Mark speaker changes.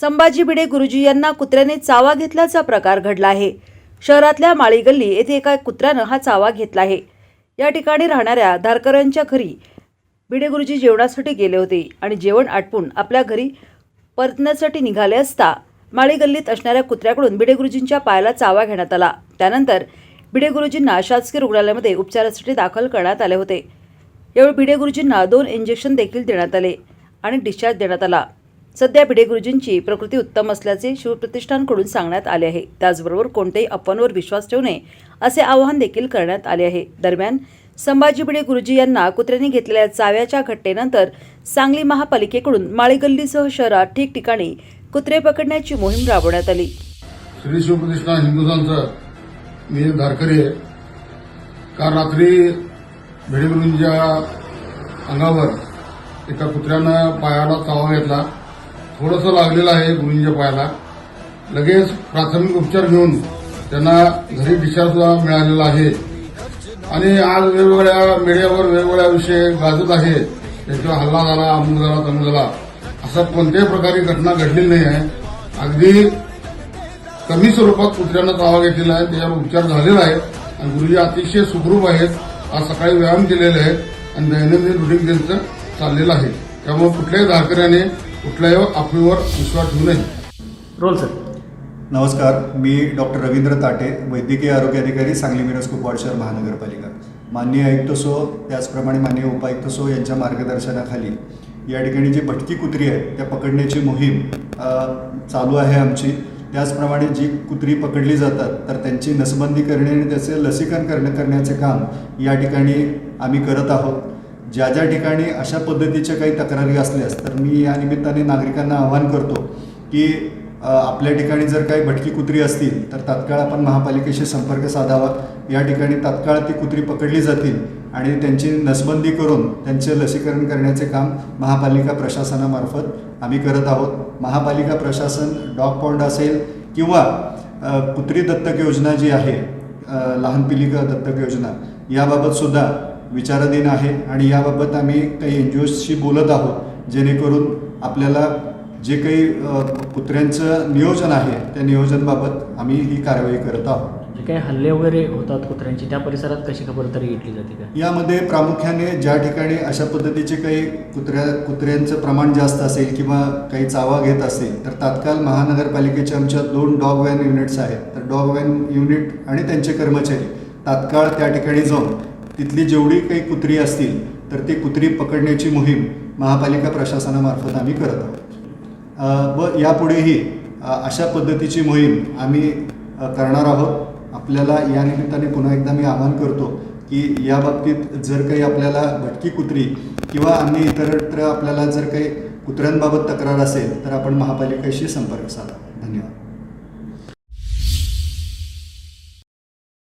Speaker 1: संभाजी भिडे गुरुजी यांना कुत्र्याने चावा घेतल्याचा प्रकार घडला आहे. शहरातल्या माळी गल्ली येथे एका कुत्र्यानं हा चावा घेतला आहे. या ठिकाणी राहणाऱ्या धारकऱ्यांच्या घरी भिडे गुरुजी जेवणासाठी गेले होते आणि जेवण आटपून आपल्या घरी परतण्यासाठी निघाले असता माळी गल्लीत असणाऱ्या कुत्र्याकडून भिडे गुरुजींच्या पायाला चावा घेण्यात आला. त्यानंतर भिडे गुरुजींना शासकीय रुग्णालयामध्ये उपचारासाठी दाखल करण्यात आले होते. यावेळी भिडे गुरुजींना दोन इंजेक्शन देखील देण्यात आले आणि डिस्चार्ज देण्यात आला. सध्या भिडे गुरुजींची प्रकृती उत्तम असल्याचे शिवप्रतिष्ठानकडून सांगण्यात आले आहे. त्याचबरोबर कोणत्याही अफवांवर विश्वास ठेवू नये असे आवाहन देखील करण्यात आले आहे. दरम्यान संभाजी भिडे गुरुजी यांना कुत्र्यांनी घेतलेल्या चाव्याच्या घटनेनंतर सांगली महापालिकेकडून माळेगल्लीसह शहरात ठिकठिकाणी कुत्रे पकडण्याची मोहीम राबवण्यात आली.
Speaker 2: श्री शिवप्रतिष्ठान हिंदुस्थानचं मी एक धारकरी आहे काल रात्री भिडेगुरूंच्या अंगावर एका कुत्र्यानं पायाला चावा घेतला. थोडंसं लागलेलं आहे गुरूंच्या पायाला. लगेच प्राथमिक उपचार घेऊन त्यांना घरी डिस्चार्ज सुद्धा मिळालेला आहे. आणि आज वेगवेगळ्या मीडियावर वेगवेगळ्या विषय गाजत आहे. त्याच्यावर हल्ला झाला अमुक झाला तमुक झाला. असं कोणत्याही प्रकारे घटना घडलेली नाही आहे. अगदी कमी स्वरूपात कुत्र्यांना तावा घेतलेला आहे. त्याच्यावर उपचार झालेला आहे. आणि गुरुजी अतिशय सुखरूप आहेत. आज सकाळी व्यायाम केलेले आहेत. आणि दैनंदिन रुटीन त्यांचं चाललेलं आहे. त्यामुळे कुठल्याही धारकऱ्याने कुठल्याही अफवेवर विश्वास ठेवू नये.
Speaker 3: Roll sir.
Speaker 4: नमस्कार मी डॉक्टर रवींद्र ताटे वैद्यकीय आरोग्य अधिकारी सांगली मिरज कुपवाड शहर महानगरपालिका. माननीय आयुक्त सो त्याचप्रमाणे माननीय उपायुक्त सो यांच्या मार्गदर्शनाखाली या ठिकाणी जी भटकी कुत्री आहे त्या पकडण्याची मोहीम चालू आहे आमची. त्याचप्रमाणे जी कुत्री पकडली जातात तर त्यांची नसबंदी करणे आणि त्याचे लसीकरण करणे करण्याचे काम या ठिकाणी आम्ही करत आहोत. ज्या ज्या ठिकाणी अशा पद्धतीच्या काही तक्रारी असल्यास तर मी या निमित्ताने नागरिकांना आवाहन करतो की आपल्या ठिकाणी जर काही भटकी कुत्री असतील तर तात्काळ आपण महापालिकेशी संपर्क साधावा. या ठिकाणी तात्काळ ती कुत्री पकडली जातील आणि त्यांची नसबंदी करून त्यांचे लसीकरण करण्याचे काम महापालिका प्रशासनामार्फत आम्ही करत आहोत. महापालिका प्रशासन डॉग पॉन्ड असेल किंवा कुत्री दत्तक योजना जी आहे लहान पिलिका दत्तक योजना याबाबतसुद्धा विचाराधीन आहे आणि याबाबत आम्ही काही एन जी ओजशी बोलत आहोत जेणेकरून आपल्याला जे काही कुत्र्यांचं नियोजन आहे त्या नियोजनबाबत आम्ही ही कारवाई करत आहोत.
Speaker 3: जे काही हल्ले वगैरे होतात कुत्र्यांची त्या परिसरात कशी खबरदारी घेतली जाते का?
Speaker 4: यामध्ये प्रामुख्याने ज्या ठिकाणी अशा पद्धतीचे काही कुत्र्या कुत्र्यांचं प्रमाण जास्त असेल किंवा काही चावा घेत असेल तर तात्काळ महानगरपालिकेच्या आमच्या दोन डॉग वॅन युनिट्स आहेत. तर डॉग वॅन युनिट आणि त्यांचे कर्मचारी तात्काळ त्या ठिकाणी जाऊन तिथली जेवढी काही कुत्री असतील तर ती कुत्री पकडण्याची मोहीम महापालिका प्रशासनामार्फत आम्ही करत आहोत. व यापुढेही अशा पद्धतीची मोहीम आम्ही करणार आहोत. आपल्याला या निमित्ताने पुन्हा एकदा मी आवाहन करतो की या बाबतीत जर काही आपल्याला भटकी कुत्री किंवा अन्य इतरत्र आपल्याला जर काही कुत्र्यांबाबत तक्रार असेल तर आपण महापालिकेशी संपर्क साधा. धन्यवाद.